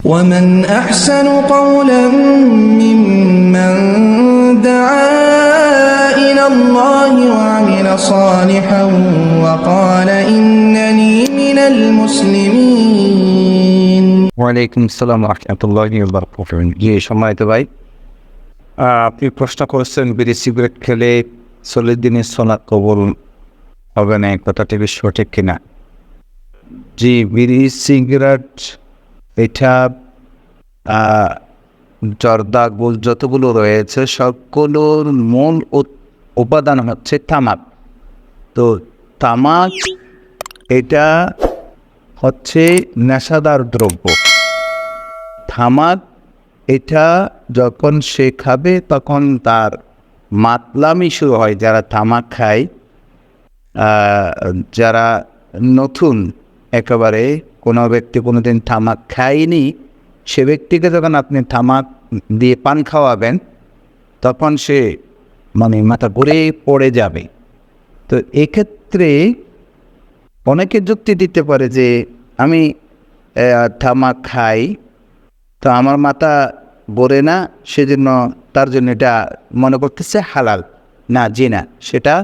ومن أحسن قولا ممن دعا إلى الله وعمل صالحا وقال إنني من المسلمين ওয়ালাইকুম আসসালাম রহমতুল্লাহ জি সম্মানিত ভাই আহ, আপনি প্রশ্ন করেছেন বিড়ি সিগারেট খেলে চল্লিশ দিনের সোনার কবল হবে না এই কথাটি বেশ সঠিক কিনা জি বিড়ি সিগারেট এটা জর্দা গোল যতগুলো রয়েছে সবগুলোর মূল উপাদান হচ্ছে তামাক। তো তামাক, এটা হচ্ছে নেশাদার দ্রব্য। থামাক এটা যখন সে খাবে, তখন তার মাতলামি শুরু হয়, যারা তামাক খায়। যারা নতুন, একেবারে কোনো ব্যক্তি কোনোদিন থামাক খায়নি, সে ব্যক্তিকে যখন আপনি থামাক দিয়ে পান খাওয়াবেন, তখন সে মানে মাথা ঘুরে পড়ে যাবে। তো এক্ষেত্রে অনেকে যুক্তি দিতে পারে যে, আমি তামাক খাই, তো আমার মাথা বরে না, সেজন্য তার জন্য এটা মনে করতেছে হালাল, না জি না সেটা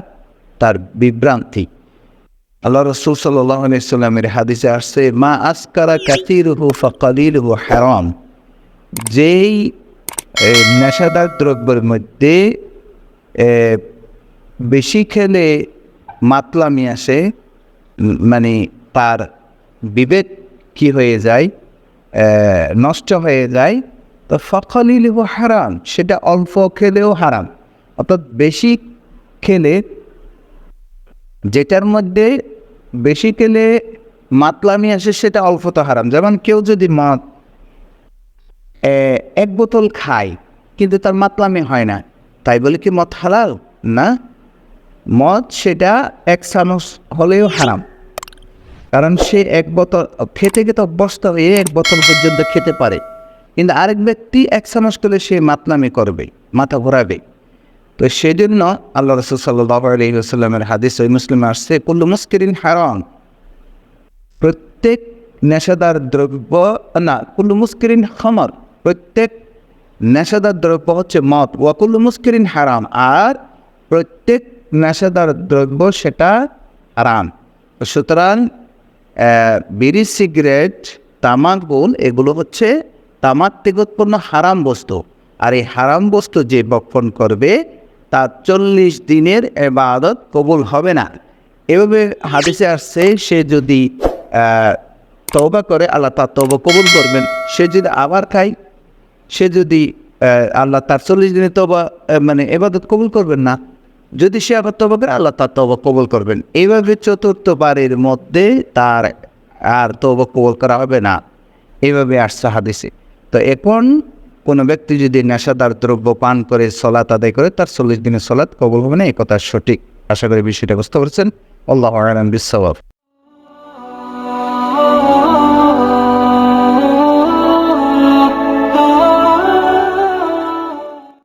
তার বিভ্রান্তি। আল্লাহ রসুল সাল্লামের হাদিসে আসছে, মা আসকারা কাতির হু ফকালিল হু হারাম। যেই নেশাদার দ্রব্যের মধ্যে বেশি খেলে মাতলামি আসে মানে তার বিবেক কি হয়ে যায় নষ্ট হয়ে যায়, তো ফখলিল হারাম, সেটা অল্প খেলেও হারাম। অর্থাৎ বেশি খেলে যেটার মধ্যে বেশি খেলে মাতলামি আসে সেটা অল্প তো হারাম। যেমন কেউ যদি মদ এক বোতল খায়, কিন্তু তার মাতলামি হয় না। তাই বলে কি মদ হালাল? না। মদ সেটা এক চামচ হলেও হারাম। কারণ সে এক বোতল, খেতে খেতে অভ্যস্ত হয়ে এক বোতল পর্যন্ত খেতে পারে। কিন্তু আরেক ব্যক্তি এক চামচ করলে সে মাতলামি করবে, মাথা ঘোরাবে। তো সেই জন্য আল্লাহ রসুল সাল্লাহ আলহিহাস্লামের হাদিস ওই মুসলিম আসছে, কুল্লু মুস্কিরিন হারাম। প্রত্যেক নেশাদার দ্রব্য, না, কুল্লু মুস্কিরিন খমর। প্রত্যেক নেশাদার দ্রব্য হচ্ছে মদ। ওয়াকুল্লু মুস্কিরিন হারাম। আর প্রত্যেক নেশাদার দ্রব্য সেটা হারাম। সুতরাং বিড়ি, সিগারেট, তামাক, বোল, এগুলো হচ্ছে তামাক থেকে উৎপন্ন হারাম বস্তু। আর এই হারাম বস্তু যে বক্ষণ করবে তার চল্লিশ দিনের এবাদত কবুল হবে না। এভাবে হাদিসে আসছে, সে যদি তওবা করে, আল্লাহ তার তওবা কবুল করবেন। সে যদি আবার খায়, সে যদি আল্লাহ তার চল্লিশ দিনে তবা মানে এবাদত কবুল করবেন না, যদি সে আবার তবা করে, আল্লাহ তার তবা কবুল করবেন। এইভাবে চতুর্থবারের মধ্যে তার আর তবা কবুল করা হবে না। এইভাবে আসছে হাদিসে। তো এখন কোনো ব্যক্তি যদি নেশাদার দ্রব্য পান করে সলাত আদায় করে, তার চল্লিশ দিনের সলাৎ কবল হবে না একথা কথা সঠিক। আশা করি বিষয়টা বুঝতে পারছেন। আল্লাহ আলম বিশ্ববাব